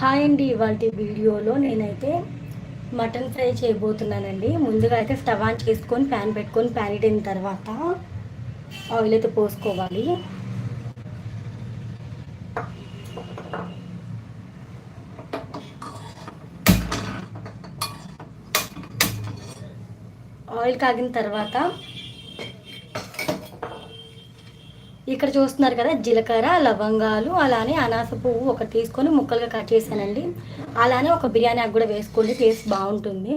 Hi అండి ఇవాళ వీడియోలో నేనైతే మటన్ ఫ్రై చేయబోతున్నానండి. ముందుగా అయితే స్టవ్ ఆన్ చేసుకొని ప్యాన్ పెట్టుకొని ప్యాన్ ఇడిన తర్వాత ఆయిల్ అయితే పోసుకోవాలి. ఆయిల్ కాగిన తర్వాత ఇక్కడ చూస్తున్నారు కదా జీలకర్ర లవంగాలు అలానే అనాస పువ్వు ఒకటి తీసుకొని ముక్కలుగా కట్ చేశానండి. అలానే ఒక బిర్యానీ ఆకు కూడా వేసుకోండి టేస్ట్ బాగుంటుంది.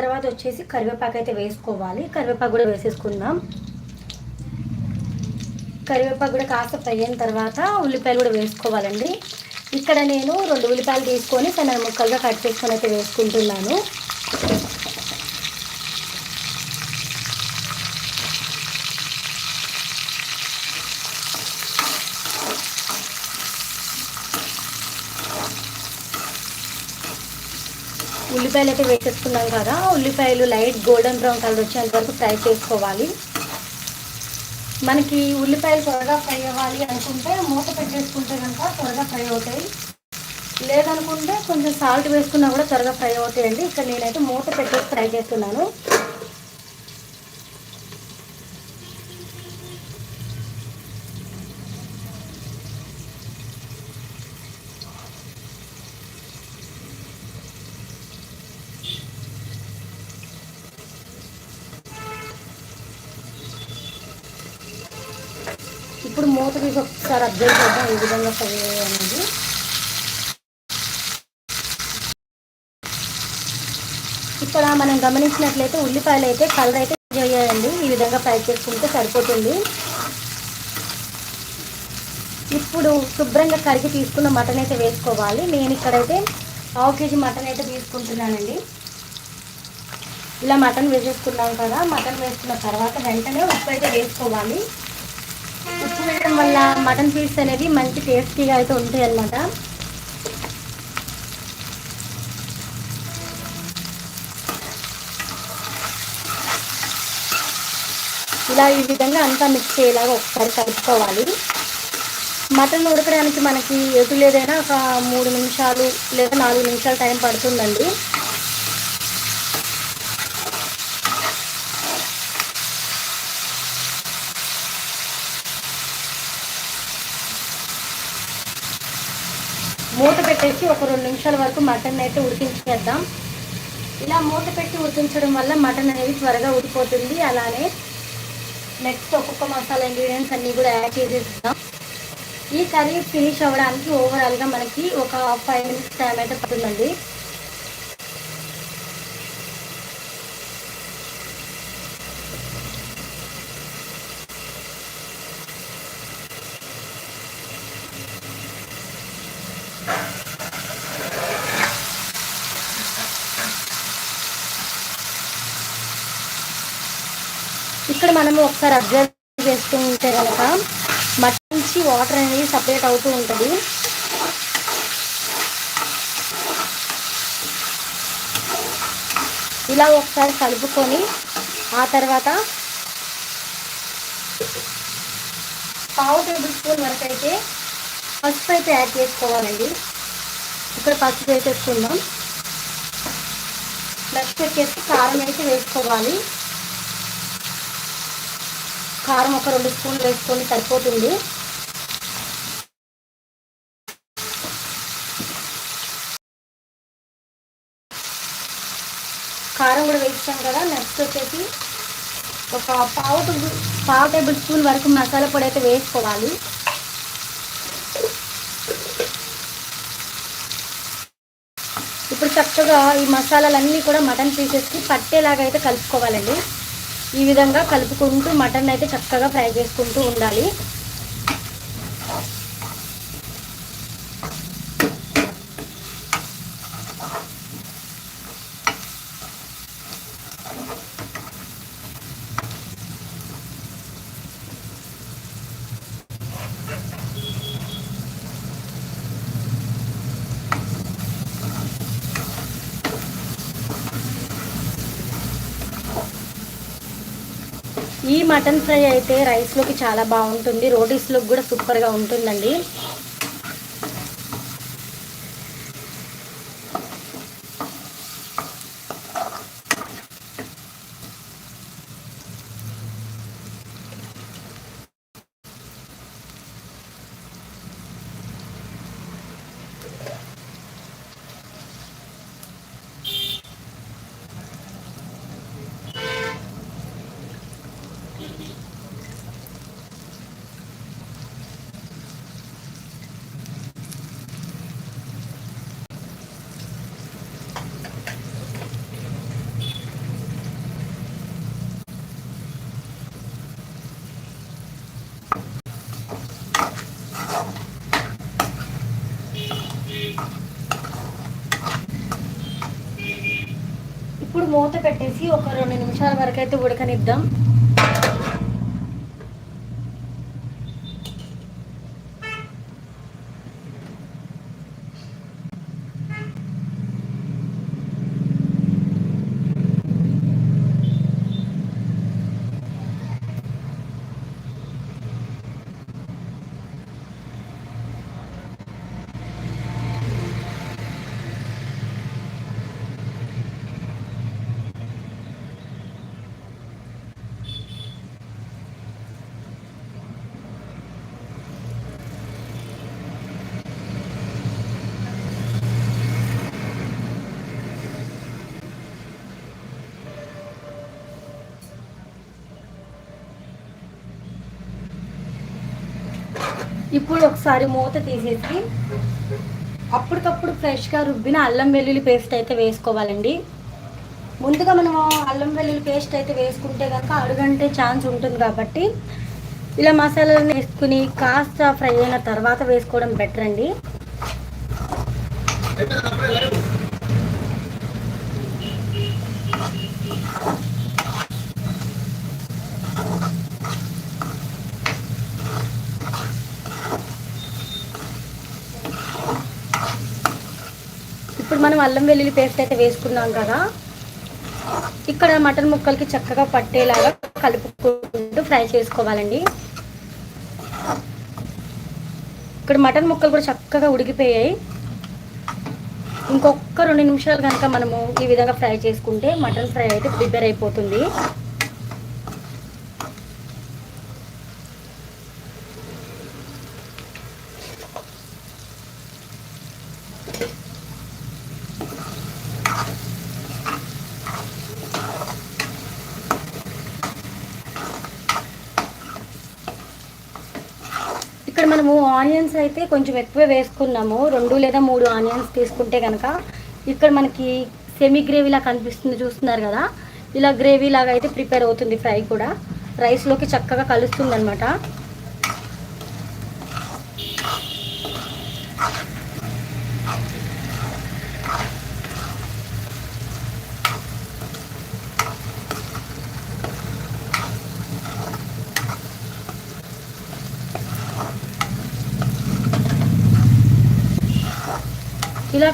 తర్వాత వచ్చేసి కరివేపాకు అయితే వేసుకోవాలి. కరివేపాకు కూడా వేసేసుకుందాం. కరివేపాకు కూడా కాస్త ఫ్రై అయిన తర్వాత ఉల్లిపాయలు కూడా వేసుకోవాలండి. ఇక్కడ నేను రెండు ఉల్లిపాయలు తీసుకొని సన్న ముక్కలుగా కట్ చేసుకొని అయితే వేసుకుంటున్నాను. ఉల్లిపాయలు అయితే వేసేసుకున్నాం కదా ఉల్లిపాయలు లైట్ గోల్డెన్ బ్రౌన్ కలర్ వచ్చేంత వరకు ఫ్రై చేసుకోవాలి. మనకి ఉల్లిపాయలు త్వరగా ఫ్రై అవ్వాలి అనుకుంటే మూత పెట్టేసుకుంటే కనుక త్వరగా ఫ్రై అవుతాయి. లేదనుకుంటే కొంచెం సాల్ట్ వేసుకున్నా కూడా త్వరగా ఫ్రై అవుతాయండి. ఇక్కడ నేనైతే మూత పెట్టేసి ఫ్రై చేస్తున్నాను ఇప్పుడు మూత తీసి ఒకసారి అబ్జర్వ్ చేద్దాం ఈ విధంగా ఫ్రై అనేది. ఇక్కడ మనం గమనించినట్లయితే ఉల్లిపాయలు అయితే కలర్ అయితే చేయాలండి ఈ విధంగా ఫ్రై చేసుకుంటే సరిపోతుంది. ఇప్పుడు శుభ్రంగా కరిగి తీసుకున్న మటన్ అయితే వేసుకోవాలి. నేను ఇక్కడైతే పావు కేజీ మటన్ అయితే తీసుకుంటున్నానండి. ఇలా మటన్ వేసేసుకున్నాం కదా మటన్ వేసుకున్న తర్వాత వెంటనే ఉప్పు అయితే వేసుకోవాలి. ఉప్పు వేయడం వల్ల మటన్ పీస్ అనేది మంచి టేస్టీగా అయితే ఉంటాయి అన్నమాట. ఇలా ఈ విధంగా అంతా మిక్స్ అయ్యేలాగా ఒకసారి కలుపుకోవాలి. మటన్ ఉడకడానికి మనకి ఎటు లేదైనా ఒక మూడు నిమిషాలు లేదా నాలుగు నిమిషాలు టైం పడుతుందండి. మూత పెట్టేసి ఒక రెండు నిమిషాల వరకు మటన్ అయితే ఉడికించేద్దాం. ఇలా మూత పెట్టి ఉడికించడం వల్ల మటన్ అనేది త్వరగా ఉడిపోతుంది అలానే నెక్స్ట్ ఒక్కొక్క మసాలా ఇంగ్రీడియంట్స్ అన్నీ కూడా యాడ్ చేసేస్తాం ఈ కర్రీ ఫినిష్ అవ్వడానికి ఓవరాల్గా మనకి ఒక ఫైవ్ మినిట్స్ టైం అయితే పడుతుందండి. ఇక్కడ మనము ఒకసారి అబ్జర్వ్ చేసుకుంటే కనుక మట్టి నుంచి వాటర్ అనేది సపరేట్ అవుతూ ఉంటుంది. ఇలా ఒకసారి కలుపుకొని ఆ తర్వాత పావు టేబుల్ స్పూన్ వరకు అయితే పసుపు అయితే యాడ్ చేసుకోవాలండి. ఇక్కడ పసుపు వేసేసుకుందాం. నెక్స్ట్ వచ్చేసి కారం అయితే వేసుకోవాలి. కారం ఒక రెండు స్పూన్లు వేసుకొని సరిపోతుంది. కారం కూడా వేసాం కదా నెక్స్ట్ వచ్చేసి ఒక పావు టేబుల్ పావు టేబుల్ స్పూన్ వరకు మసాలా పొడి అయితే వేసుకోవాలి. ఇప్పుడు చక్కగా ఈ మసాలాలన్నీ కూడా మటన్ పీసెస్కి పట్టేలాగా అయితే కలుపుకోవాలండి. ఈ విధంగా కలుపుకుంటూ మటన్ అయితే చక్కగా ఫ్రై చేసుకుంటూ ఉండాలి. ఈ మటన్ ఫ్రై అయితే రైస్లోకి చాలా బాగుంటుంది. రోటీస్లోకి కూడా సూపర్గా ఉంటుందండి. ఇప్పుడు మూత పెట్టేసి ఒక రెండు నిమిషాల వరకు అయితే ఉడకనిద్దాం. ఇప్పుడు ఒకసారి మూత తీసేసి అప్పటికప్పుడు ఫ్రెష్గా రుబ్బిన అల్లం వెల్లుల్లి పేస్ట్ అయితే వేసుకోవాలండి. ముందుగా మనం అల్లం వెల్లుల్లి పేస్ట్ అయితే వేసుకుంటే కనుక అడుగంటే ఛాన్స్ ఉంటుంది కాబట్టి ఇలా మసాలాలను వేసుకుని కాస్త ఫ్రై అయిన తర్వాత వేసుకోవడం బెటర్ అండి మనం అల్లం వెల్లుల్లి పేస్ట్ అయితే వేసుకున్నాం కదా ఇక్కడ మటన్ ముక్కలకి చక్కగా పట్టేలాగా కలుపుకుంటూ ఫ్రై చేసుకోవాలండి. ఇక్కడ మటన్ ముక్కలు కూడా చక్కగా ఉడికిపోయాయి. ఇంకొక రెండు నిమిషాలు కనుక మనము ఈ విధంగా ఫ్రై చేసుకుంటే మటన్ ఫ్రై అయితే ప్రిపేర్ అయిపోతుంది ఇక్కడ మనము ఆనియన్స్ అయితే కొంచెం ఎక్కువ వేసుకున్నాము. రెండు లేదా మూడు ఆనియన్స్ తీసుకుంటే కనుక ఇక్కడ మనకి సెమీ గ్రేవీలా కనిపిస్తుంది చూస్తున్నారు కదా. ఇలా గ్రేవీ లాగా అయితే ప్రిపేర్ అవుతుంది ఫ్రై కూడా. రైస్లోకి చక్కగా కలుస్తుంది అనమాట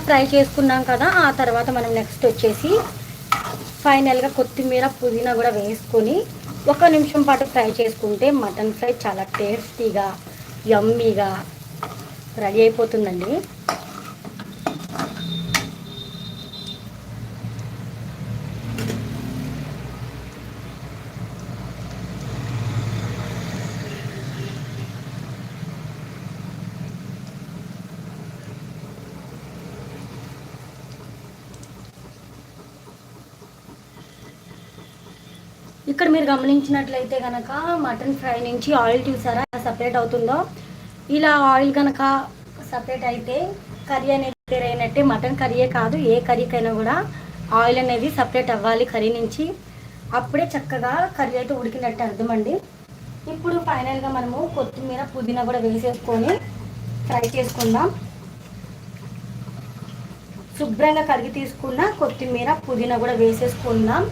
ఫ్రై చేసుకున్నాం కదా ఆ తర్వాత మనం నెక్స్ట్ వచ్చేసి ఫైనల్గా కొత్తిమీర పుదీనా కూడా వేసుకొని ఒక నిమిషం పాటు ఫ్రై చేసుకుంటే మటన్ ఫ్రై చాలా టేస్టీగా యమ్మీగా రెడీ అయిపోతుందండి. ఇక్కడ మీరు గమనించినట్లయితే కనుక మటన్ ఫ్రై నుంచి ఆయిల్ చూసారా? సపరేట్ అవుతుందో? ఇలా ఆయిల్ కనుక సపరేట్ అయితే కర్రీ అనేది ప్రిపేర్ అయినట్టే మటన్ కర్రీయే కాదు ఏ కర్రీకైనా కూడా ఆయిల్ అనేది సపరేట్ అవ్వాలి కర్రీ నుంచి. అప్పుడే చక్కగా కర్రీ అయితే ఉడికినట్టు అర్థమండి. ఇప్పుడు ఫైనల్గా మనము కొత్తిమీర పుదీనా కూడా వేసేసుకొని ఫ్రై చేసుకుందాం. శుభ్రంగా కరిగి తీసుకున్న కొత్తిమీర పుదీనా కూడా వేసేసుకుందాం.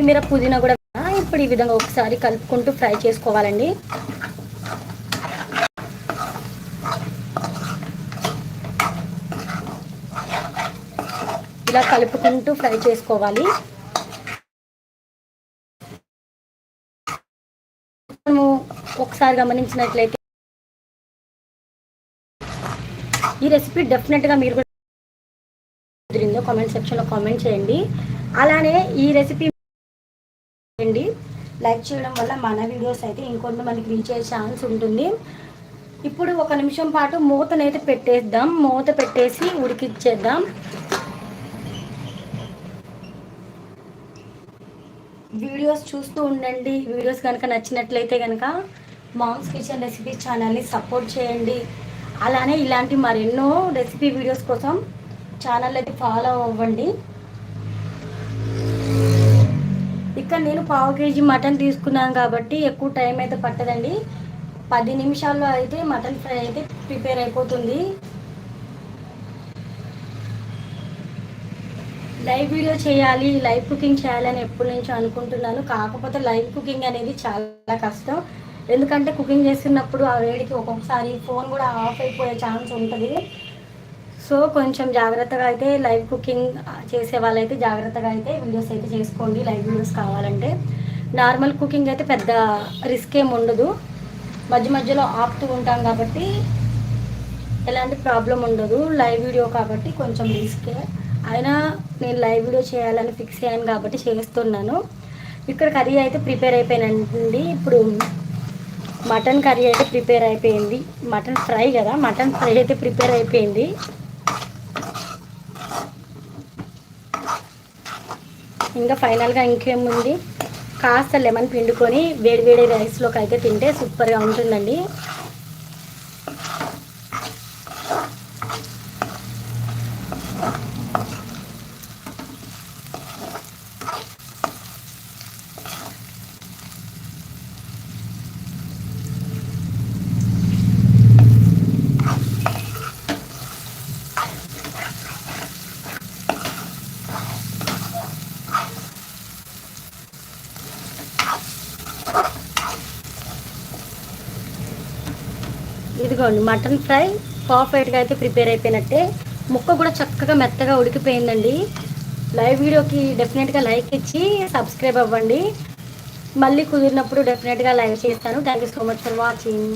కొత్తిమీర పుదీనా కూడా ఇప్పుడు ఈ విధంగా ఒకసారి కలుపుకుంటూ ఫ్రై చేసుకోవాలండి. ఇలా కలుపుకుంటూ ఫ్రై చేసుకోవాలి. మనము ఒకసారి గమనించినట్లయితే ఈ రెసిపీ డెఫినెట్గా మీరు కూడా కుదిరిందో కామెంట్ సెక్షన్లో కామెంట్ చేయండి. అలానే ఈ రెసిపీ చేయండి లైక్ చేయడం వల్ల మన వీడియోస్ అయితే ఇంకొంతమందికి రీచ్ అయ్యే ఛాన్స్ ఉంటుంది. ఇప్పుడు ఒక నిమిషం పాటు మూతనైతే పెట్టేద్దాం. మూత పెట్టేసి ఉడికిచ్చేద్దాం. వీడియోస్ చూస్తూ ఉండండి. వీడియోస్ కనుక నచ్చినట్లయితే కనుక మామ్స్ కిచెన్ రెసిపీ ఛానల్ని సపోర్ట్ చేయండి. అలానే ఇలాంటి మరెన్నో రెసిపీ వీడియోస్ కోసం ఛానల్ అయితే ఫాలో అవ్వండి. ఇక్కడ నేను పావు కేజీ మటన్ తీసుకున్నాను కాబట్టి ఎక్కువ టైం అయితే పట్టదండి. పది నిమిషాల్లో అయితే మటన్ ఫ్రై అయితే ప్రిపేర్ అయిపోతుంది. లైవ్ వీడియో చేయాలి లైవ్ కుకింగ్ చేయాలని ఎప్పటి నుంచో అనుకుంటున్నాను. కాకపోతే లైవ్ కుకింగ్ అనేది చాలా కష్టం. ఎందుకంటే కుకింగ్ చేస్తున్నప్పుడు ఆ వేడికి ఒక్కొక్కసారి ఫోన్ కూడా ఆఫ్ అయిపోయే ఛాన్స్ ఉంటుంది. సో కొంచెం జాగ్రత్తగా అయితే లైవ్ కుకింగ్ చేసే వాళ్ళైతే జాగ్రత్తగా అయితే వీడియోస్ అయితే చేసుకోండి లైవ్ వీడియోస్ కావాలంటే. నార్మల్ కుకింగ్ అయితే పెద్ద రిస్క్ ఏమి ఉండదు. మధ్య మధ్యలో ఆపుతూ ఉంటాం కాబట్టి ఎలాంటి ప్రాబ్లం ఉండదు. లైవ్ వీడియో కాబట్టి కొంచెం రిస్కే. అయినా నేను లైవ్ వీడియో చేయాలని ఫిక్స్ అయ్యాను కాబట్టి చేస్తున్నాను. ఇక్కడ కర్రీ అయితే ప్రిపేర్ అయిపోయినండి. ఇప్పుడు మటన్ కర్రీ అయితే ప్రిపేర్ అయిపోయింది. మటన్ ఫ్రై కదా మటన్ ఫ్రై అయితే ప్రిపేర్ అయిపోయింది. ఇంకా ఫైనల్గా ఇంకేముంది? కాస్త లెమన్ పిండుకొని వేడి వేడి రైస్లోకి అయితే తింటే సూపర్గా ఉంటుందండి. ఇదిగోండి మటన్ ఫ్రై పర్ఫెక్ట్గా అయితే ప్రిపేర్ అయిపోయినట్టే. ముక్క కూడా చక్కగా మెత్తగా ఉడికిపోయిందండి. లైవ్ వీడియోకి డెఫినెట్గా లైక్ ఇచ్చి సబ్స్క్రైబ్ అవ్వండి. మళ్ళీ కుదిరినప్పుడు డెఫినెట్గా లైవ్ చేస్తాను. Thank you so much for watching.